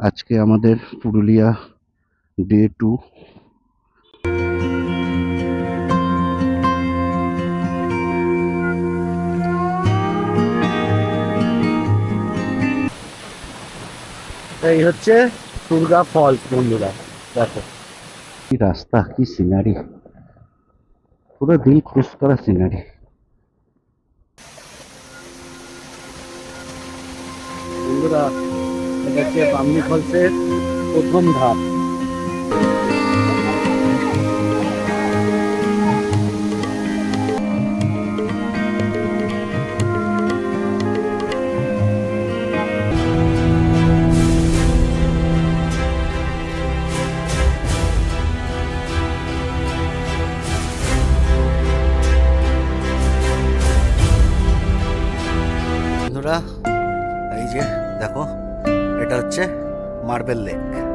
আজকে আমাদের Purulia day to এই হচ্ছে দুর্গা ফলস বন্ধুরা দেখো। কি রাস্তা কি সিনারি পুরো দিল খুশ করা সিনারি বন্ধুরা এটা হচ্ছে বামনি ফলসের প্রথম ধাপ। দেখো এটা হচ্ছে মার্বেল লেক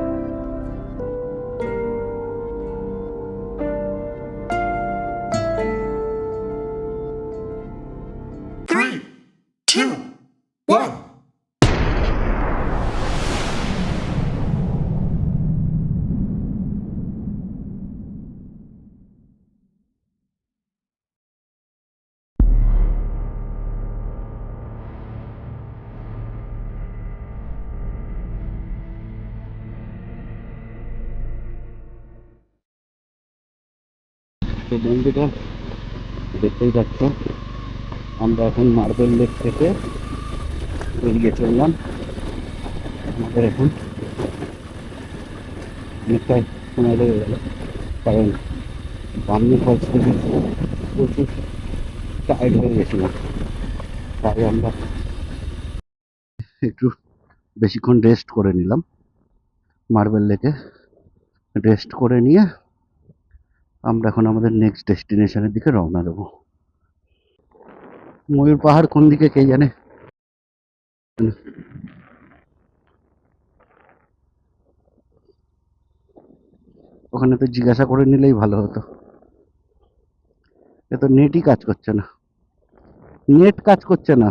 তো বন্ধুরা, দেখতেই পাচ্ছ আমরা এখন মার্বেল লেক থেকে বেরিয়ে চললাম। আমাদের এখন অনেকটাই সময় লেগে গেল, কারণ বামনি ফলস থেকে প্রচুর টায়ার্ড হয়ে গেছিলাম তাই আমরা একটু বেশিক্ষণ রেস্ট করে নিলাম। মার্বেল লেকে রেস্ট করে নিয়ে আমরা এখন আমাদের নেক্সট ডেস্টিনেশনের দিকে রওনা দেবো। ময়ূর পাহাড় কোন দিকে কে জানে? ওখানে তো জিজ্ঞাসা করে নিলেই ভালো হতো। এ তো নেটই কাজ করছে না। নেট কাজ করছে না।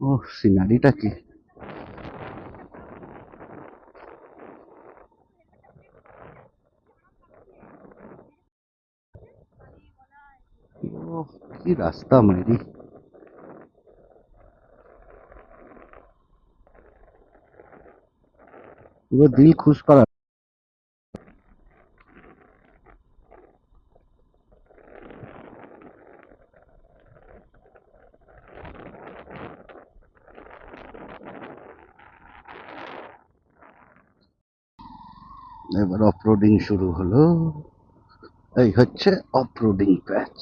ও সিনারিটা কি ও কি রাস্তা মাইরি পুরো দিল খুশ করা এবার অফরোডিং শুরু হলো। এই হচ্ছে অফরোডিং প্যাচ।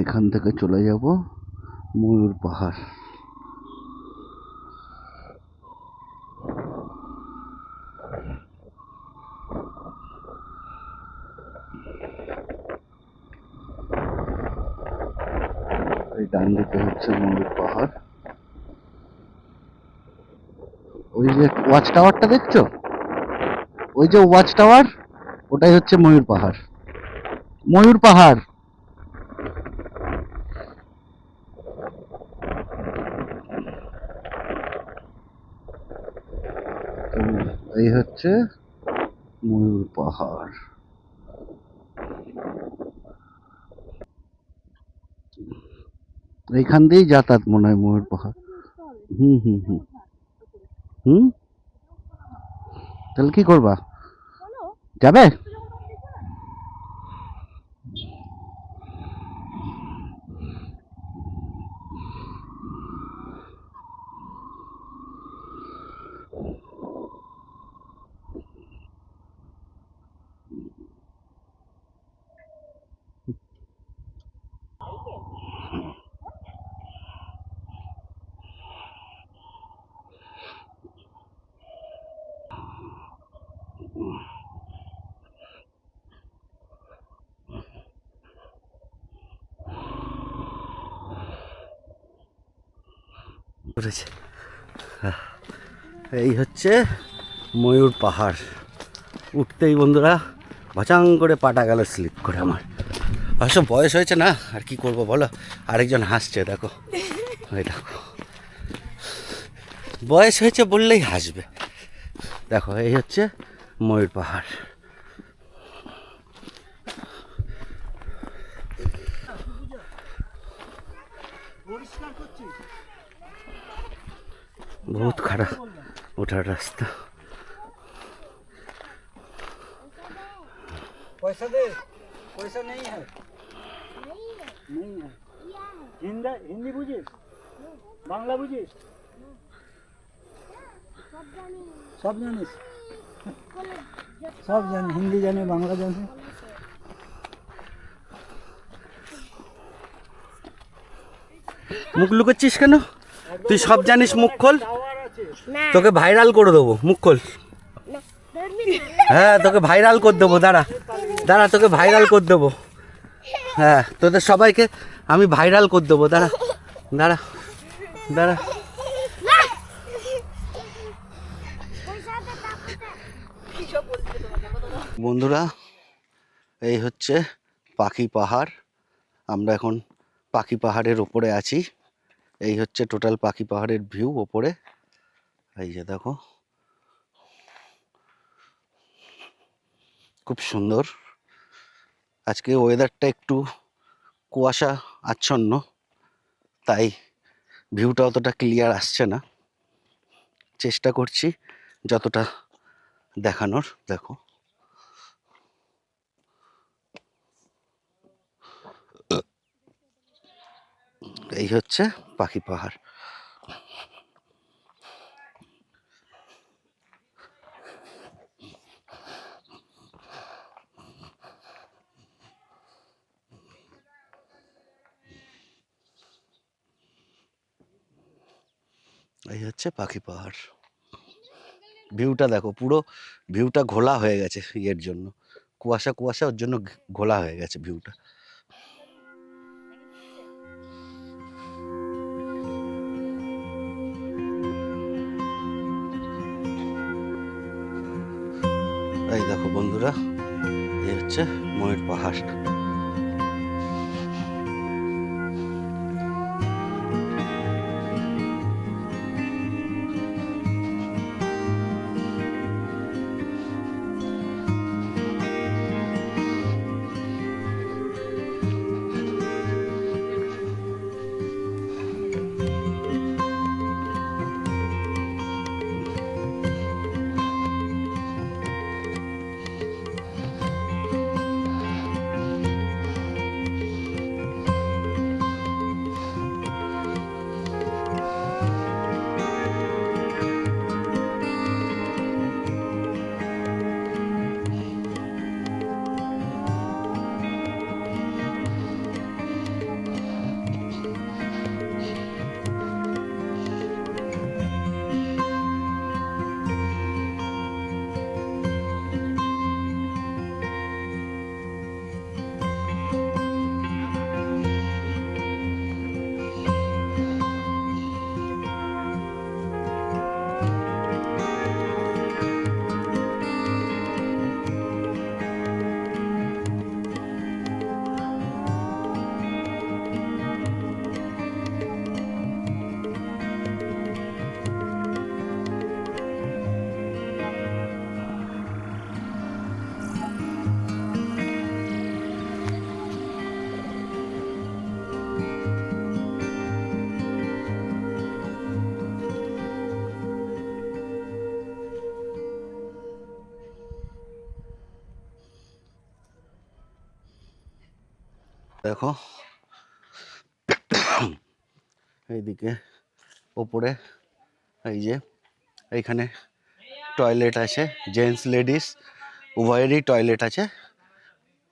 এখান থেকে চলে যাব ময়ূর পাহাড় এই ডান দিকে হচ্ছে ময়ূর পাহাড় ওই যে ওয়াচ টাওয়ারটা দেখছ? ওই যে ওয়াচ টাওয়ার ওটাই হচ্ছে ময়ূর পাহাড়। ময়ূর পাহাড়! এই হচ্ছে ময়ূর পাহাড়। এইখান দিয়েই যাতায়াত মনে হয় ময়ূর পাহাড়। হুম হুম হুম। হুম? তাহলে কি করবা? যাবে? হচ্ছে ময়ূর পাহাড়। উঠতেই বন্ধুরা ভাচাং করে পাটা গেল স্লিপ করে আমার। আসব বয়স হয়েছে না? আর কি করব বলো? আরেকজন হাসছে, দেখো। ওই দেখো। বয়স হয়েছে বললেই হাসবে। দেখো, এই হচ্ছে ময়ূর পাহাড়। বহুত খারাপ। ওঠার রাস্তা। পয়সা দে, পয়সা নেই হ্যাঁ হিন্দি হিন্দি বুঝিস? বাংলা বুঝিস? সব জানিস। সব জানি, হিন্দি জানি, বাংলা জানি। মুখ লুকোচ্ছিস কেন? তুই সব জানিস, মুখ খোল। তোকে ভাইরাল করে দেবো মুখ খোল। হ্যাঁ তোকে ভাইরাল করে দেবো দাঁড়া। দাঁড়া তোকে ভাইরাল করে দেবো। হ্যাঁ তোদের সবাইকে আমি ভাইরাল করে দেবো দাঁড়া। দাঁড়া দাঁড়া। বন্ধুরা এই হচ্ছে পাখি পাহাড়। আমরা এখন পাখি পাহাড়ের ওপরে আছি। এই হচ্ছে টোটাল পাখি পাহাড়ের ভিউ ওপরে। এই যে দেখো। খুব সুন্দর। আজকে ওয়েদারটা একটু কুয়াশা আচ্ছন্ন, তাই ভিউটা অতটা ক্লিয়ার আসছে না। চেষ্টা করছি যতটা দেখানোর, দেখো। এই হচ্ছে পাখি পাহাড়। এই হচ্ছে পাখি পাহাড়। ভিউটা দেখো, পুরো ভিউটা ঘোলা হয়ে গেছে ইয়ের জন্য। কুয়াশা কুয়াশা, ওর জন্য ঘোলা হয়ে গেছে ভিউটা। এই দেখো বন্ধুরা, এই হচ্ছে ময়ূর পাহাড়। দেখো। এইদিকে ওপরে এই যে এইখানে টয়লেট আছে জেন্টস লেডিস উভয়েরই টয়লেট আছে।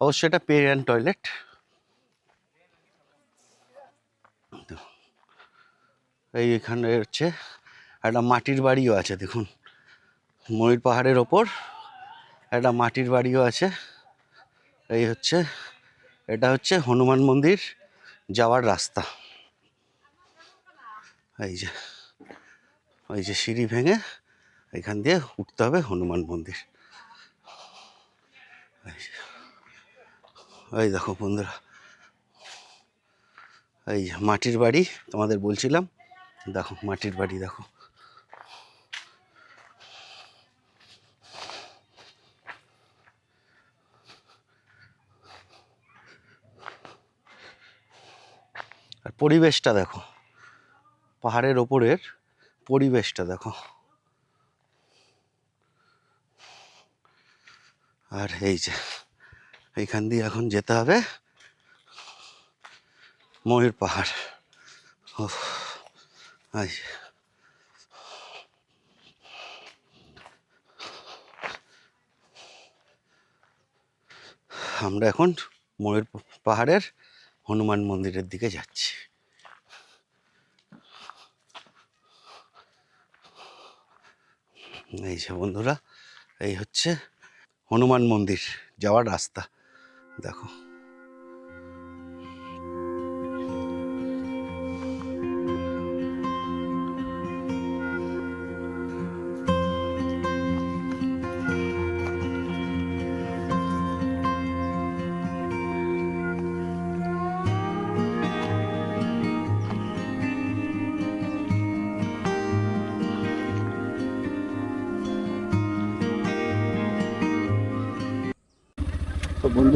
অবশ্যই এটা পে অ্যান্ড টয়লেট এই এখানে হচ্ছে একটা মাটির বাড়িও আছে, দেখুন। ময়ূর পাহাড়ের ওপর একটা মাটির বাড়িও আছে। এই হচ্ছে এটা হচ্ছে হনুমান মন্দির যাওয়ার রাস্তা। এই যে, ওই যে সিঁড়ি ভেঙে এখান দিয়ে উঠতে হবে হনুমান মন্দির। এই দেখো বন্ধুরা, এই মাটির বাড়ি তোমাদের বলছিলাম, দেখো মাটির বাড়ি দেখো। আর পরিবেশটা দেখো। পাহাড়ের ওপরের পরিবেশটা দেখো। আর এই যে, এইখান দিয়ে এখন যেতে হবে ময়ূর পাহাড়। ও যে। আমরা এখন ময়ূর পাহাড়ের হনুমান মন্দিরের দিকে যাচ্ছি। এই যে বন্ধুরা এই হচ্ছে হনুমান মন্দির যাওয়ার রাস্তা। দেখো।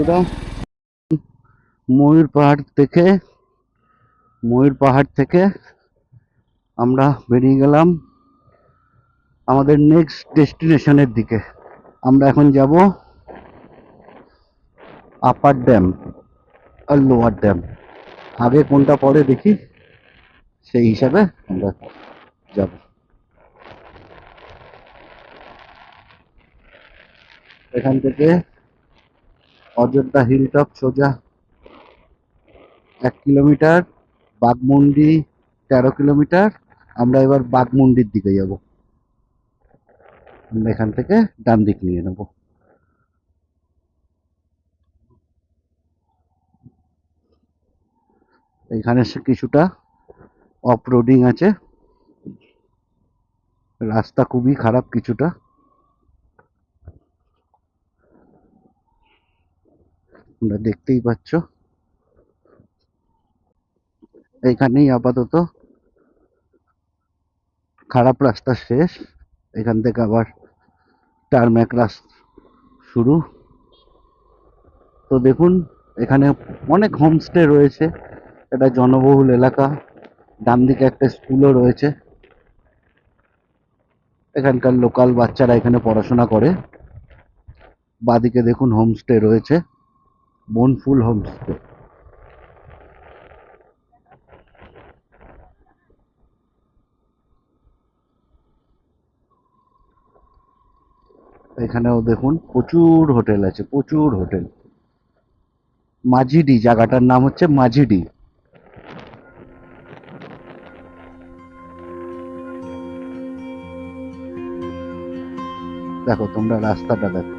বন্ধুরা ময়ূর পাহাড় থেকে ময়ূর পাহাড় থেকে আমরা বেরিয়ে গেলাম আমাদের নেক্সট ডেস্টিনেশনের দিকে। আমরা এখন যাব আপার ড্যাম আর লোয়ার ড্যাম আগে কোনটা পরে দেখি, সেই হিসাবে আমরা যাব। এখান থেকে অযোধ্যা হিলটপ সোজা, এক কিলোমিটার বাগমুন্ডি তেরো কিলোমিটার আমরা এবার বাগমুন্ডির দিকে যাব। আমরা এখান থেকে ডান দিক নিয়ে নেব। এখানে কিছুটা অফ রোডিং আছে। রাস্তা খুবই খারাপ কিছুটা। তোমরা দেখতেই পাচ্ছ। এইখানেই আপাতত খারাপ রাস্তা শেষ। এখান থেকে আবার টারম্যাক রাস্তা শুরু। তো দেখুন, এখানে অনেক হোমস্টে রয়েছে। এটা জনবহুল এলাকা। ডান দিকে একটা স্কুলও রয়েছে। এখানকার লোকাল বাচ্চারা এখানে পড়াশোনা করে। বাদিকে দেখুন হোমস্টে রয়েছে। বনফুল হোমস্টে এখানেও দেখুন, প্রচুর হোটেল আছে, প্রচুর হোটেল। মাঝিডি, জায়গাটার নাম হচ্ছে মাঝিডি। দেখো, তোমরা রাস্তাটা দেখো।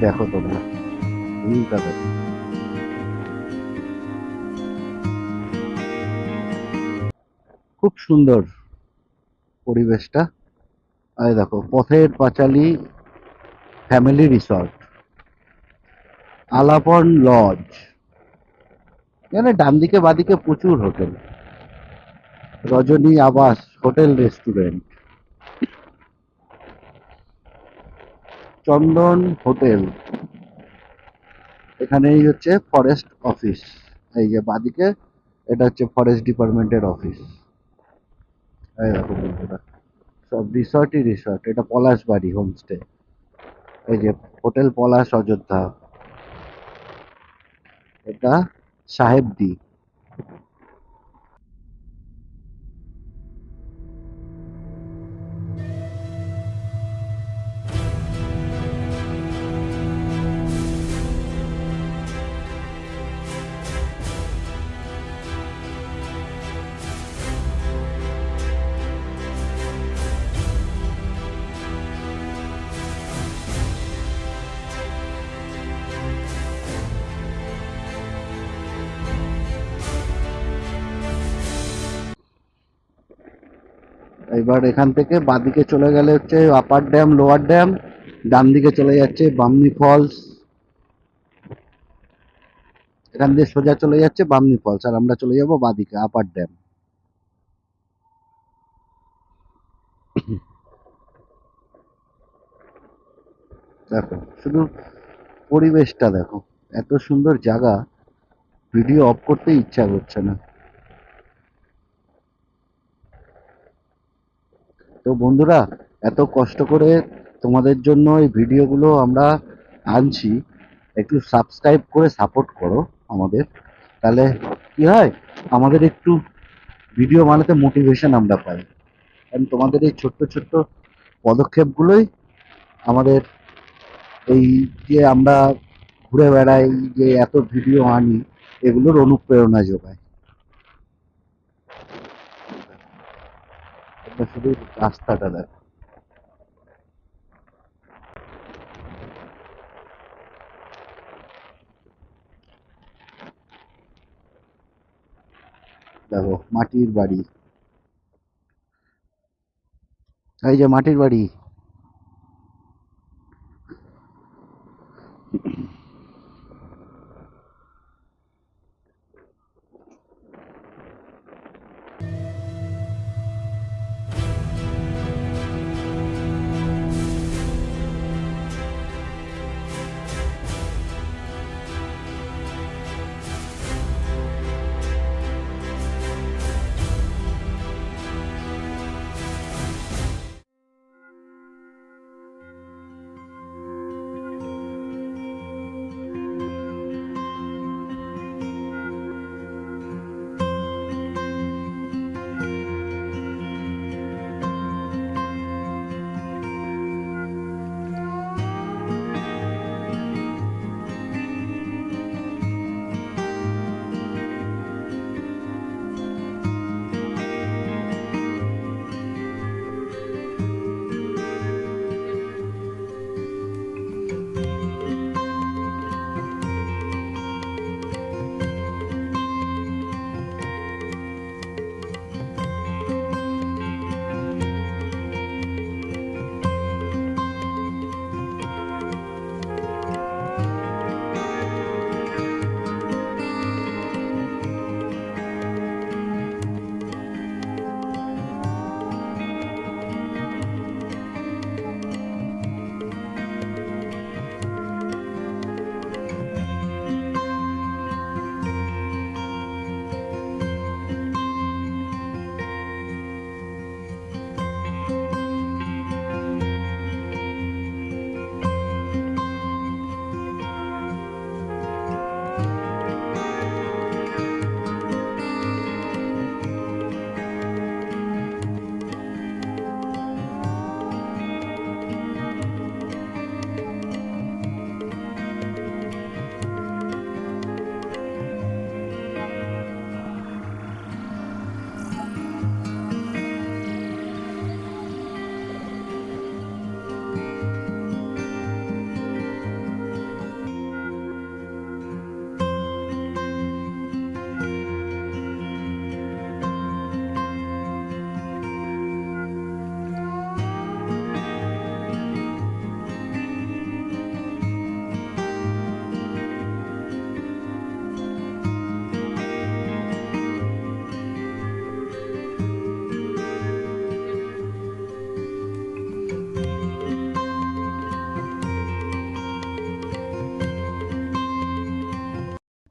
দেখো তোমরা। ভিউটা দেখো। খুব সুন্দর পরিবেশটা। আর দেখো, Pather Panchali family resort. Alapan lodge. এখানে ডান দিকে বাদিকে প্রচুর হোটেল। রজনী আবাস হোটেল রেস্টুরেন্ট। চন্দন হোটেল। এখানেই হচ্ছে ফরেস্ট অফিস এই যে বাদিকে, এটা হচ্ছে ফরেস্ট ডিপার্টমেন্টের অফিস এই সব রিসর্টই রিসর্ট। এটা পলাশ বাড়ি হোমস্টে এই যে হোটেল পলাশ অযোধ্যা। এটা সাহেবদি এবার এখান থেকে বাঁদিকে চলে গেলে হচ্ছে আপার ড্যাম লোয়ার ড্যাম ডান দিকে চলে যাচ্ছে বামনি ফলস এখান দিয়ে সোজা চলে যাচ্ছে বামনি ফলস আর আমরা চলে যাব বাদিকে আপার ড্যাম দেখো, শুধু পরিবেশটা দেখো, এত সুন্দর জায়গা ভিডিও অফ করতে ইচ্ছা করছে না। তো বন্ধুরা, এত কষ্ট করে তোমাদের জন্য এই ভিডিওগুলো আমরা আনছি। একটু সাবস্ক্রাইব করে সাপোর্ট করো আমাদের। তাহলে কি হয়? আমাদের একটু ভিডিও বানাতে মোটিভেশন আমরা পাই। কারণ তোমাদের এই ছোট্ট ছোট্ট পদক্ষেপগুলোই আমাদের এই যে আমরা ঘুরে বেড়াই, যে এত ভিডিও আনি, এগুলোর অনুপ্রেরণা যোগায়। এটা শুধু রাস্তাটা দেয় দেখো মাটির বাড়ি। এই যে মাটির বাড়ি।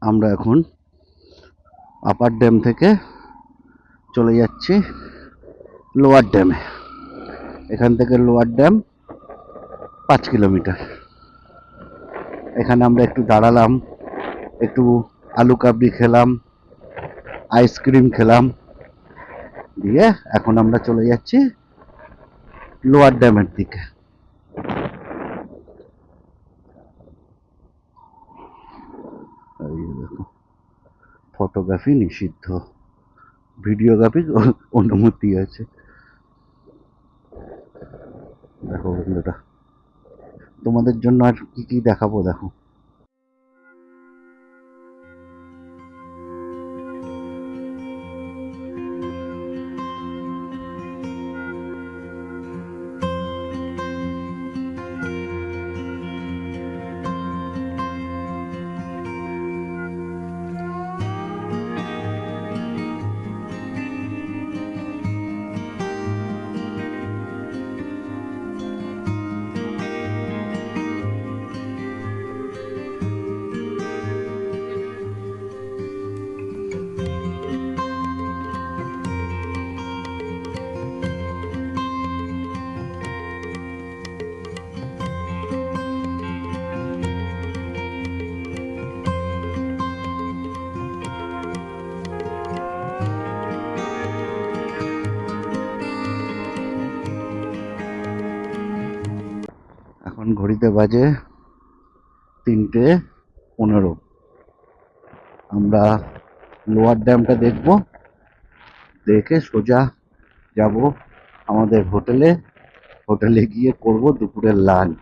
আমরা এখন আপার ড্যাম থেকে চলে যাচ্ছি লোয়ার ড্যামে এখান থেকে লোয়ার ড্যাম পাঁচ কিলোমিটার। এখানে আমরা একটু দাঁড়ালাম, একটু আলু কাবলি খেলাম আইসক্রিম খেলাম, দিয়ে এখন আমরা চলে যাচ্ছি লোয়ার ড্যামের দিকে এই যে দেখো ফটোগ্রাফি নিষিদ্ধ। ভিডিওগ্রাফি অনুমতি আছে। দেখো বন্ধুরা তোমাদের জন্য আর কি কি দেখাবো দেখো। এখন ঘড়িতে বাজে তিনটে পনেরো। আমরা লোয়ার ড্যামটা দেখব, দেখে সোজা যাব আমাদের হোটেলে। হোটেলে গিয়ে করব দুপুরের লাঞ্চ।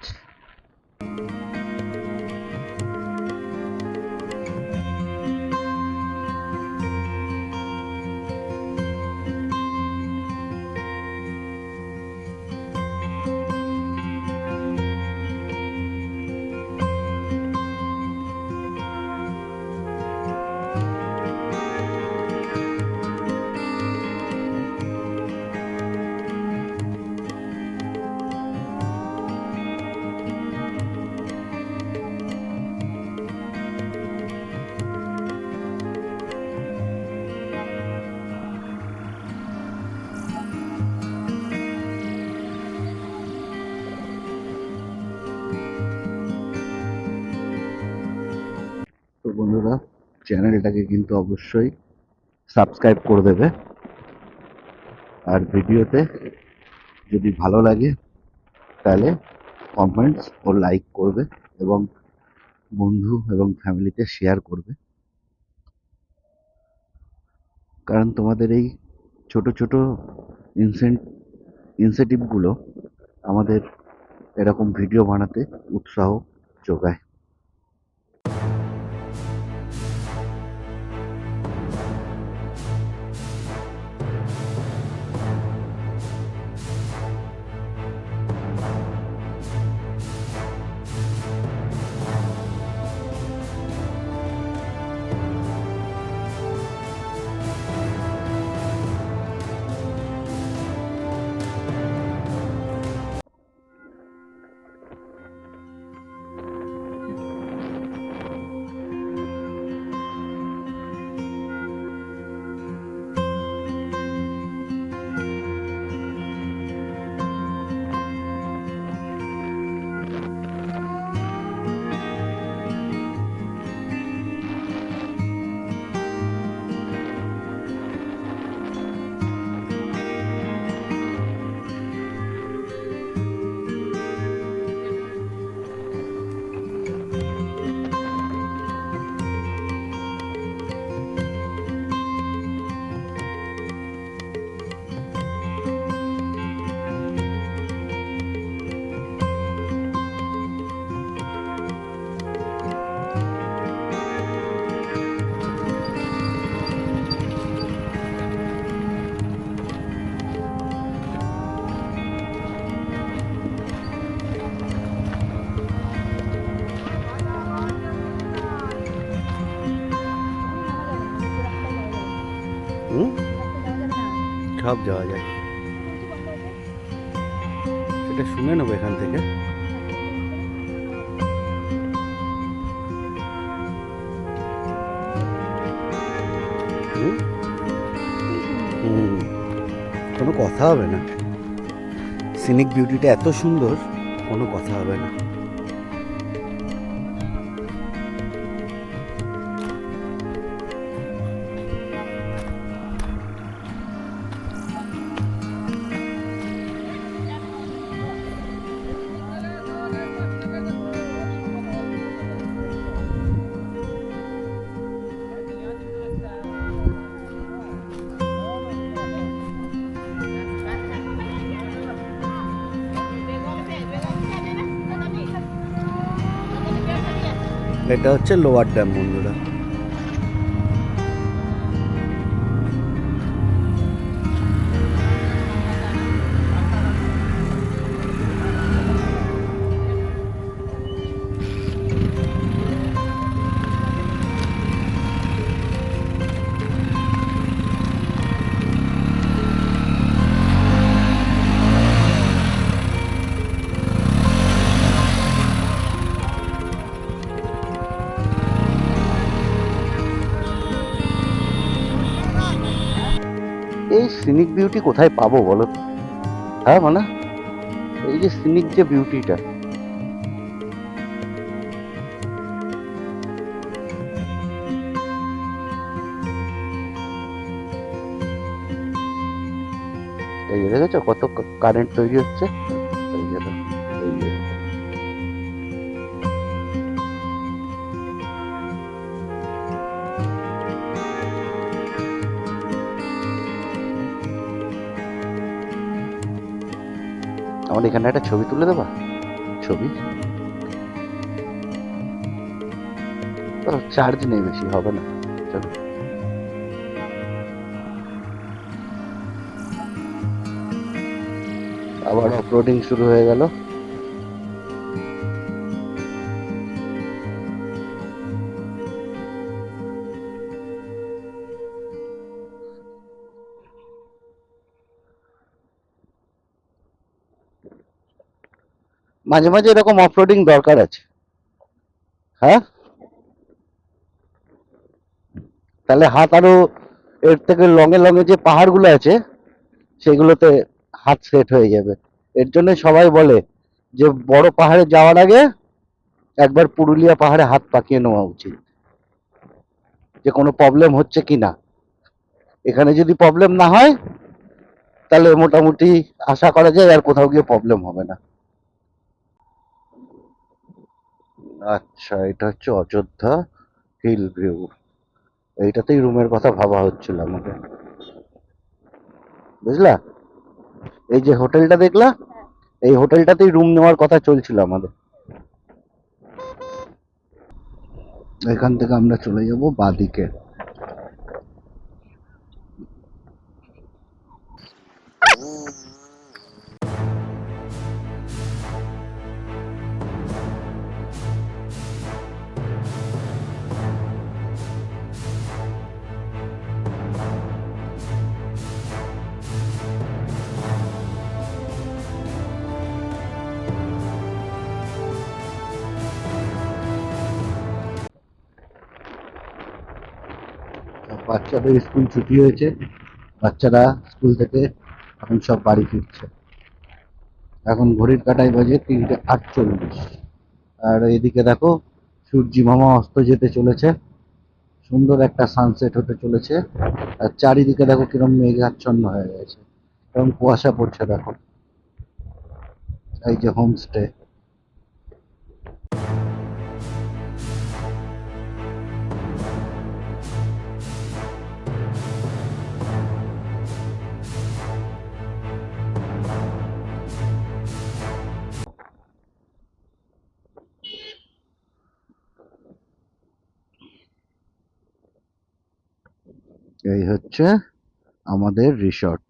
বন্ধুরা, চ্যানেলটাকে কিন্তু অবশ্যই সাবস্ক্রাইব করে দেবে। আর ভিডিওতে যদি ভালো লাগে, তাহলে কমেন্টস ও লাইক করবে এবং বন্ধু এবং ফ্যামিলিতে শেয়ার করবে। কারণ তোমাদের এই ছোট ছোট ইনসেন্ট ইনসেটিভগুলো আমাদের এরকম ভিডিও বানাতে উৎসাহ যোগায়। সব যাওয়া যায়। সেটা শুনে নেব এখান থেকে। কোনো কথা হবে না। সিনিক বিউটিটা এত সুন্দর, কোনো কথা হবে না। এটা হচ্ছে লোয়ার ড্যাম বন্ধুরা। এই সিনিক বিউটি কোথায় পাবো বলো তো? হ্যাঁ মানে? এই যে সিনিক যে বিউটিটা এই দেখেছ কত কারেন্ট তৈরি হচ্ছে? আমার এখানে একটা ছবি তুলে দেবা? ছবি? চার্জ নেই বেশি হবে না। চলো। আবার অফরোডিং শুরু হয়ে গেল। মাঝে মাঝে এরকম অফরোডিং দরকার আছে। হ্যাঁ? তাহলে হাত আরও এর থেকে লঙে লঙে যে পাহাড়গুলো আছে, সেগুলোতে হাত সেট হয়ে যাবে। এর জন্য সবাই বলে যে বড় পাহাড়ে যাওয়ার আগে একবার পুরুলিয়া পাহাড়ে হাত পাকিয়ে নেওয়া উচিত। যে কোনো প্রবলেম হচ্ছে কি না। এখানে যদি প্রবলেম না হয়, তাহলে মোটামুটি আশা করা যায় আর কোথাও গিয়ে প্রবলেম হবে না। আচ্ছা এটা হচ্ছে অযোধ্যা হিল ভিউ। এইটাতেই রুমের কথা ভাবা হচ্ছিল আমাকে। বুঝলা? এই যে হোটেলটা দেখলা? এই হোটেলটাতেই রুম নেওয়ার কথা চলছিল আমাদের। এখান থেকে আমরা চলে যাব বাদিকে। বাচ্চাদের স্কুল ছুটি হয়েছে। বাচ্চারা স্কুল থেকে এখন সব বাড়ি ফিরছে। এখন ঘড়ির কাটায় বাজে তিনটে আটচল্লিশ। আর এদিকে দেখো, সূর্যি মামা অস্ত যেতে চলেছে। সুন্দর একটা সানসেট হতে চলেছে। আর চারিদিকে দেখো কিরম মেঘাচ্ছন্ন হয়ে গেছে। এবং কুয়াশা পড়ছে দেখো। এই যে হোমস্টে এই হচ্ছে আমাদের রিসর্ট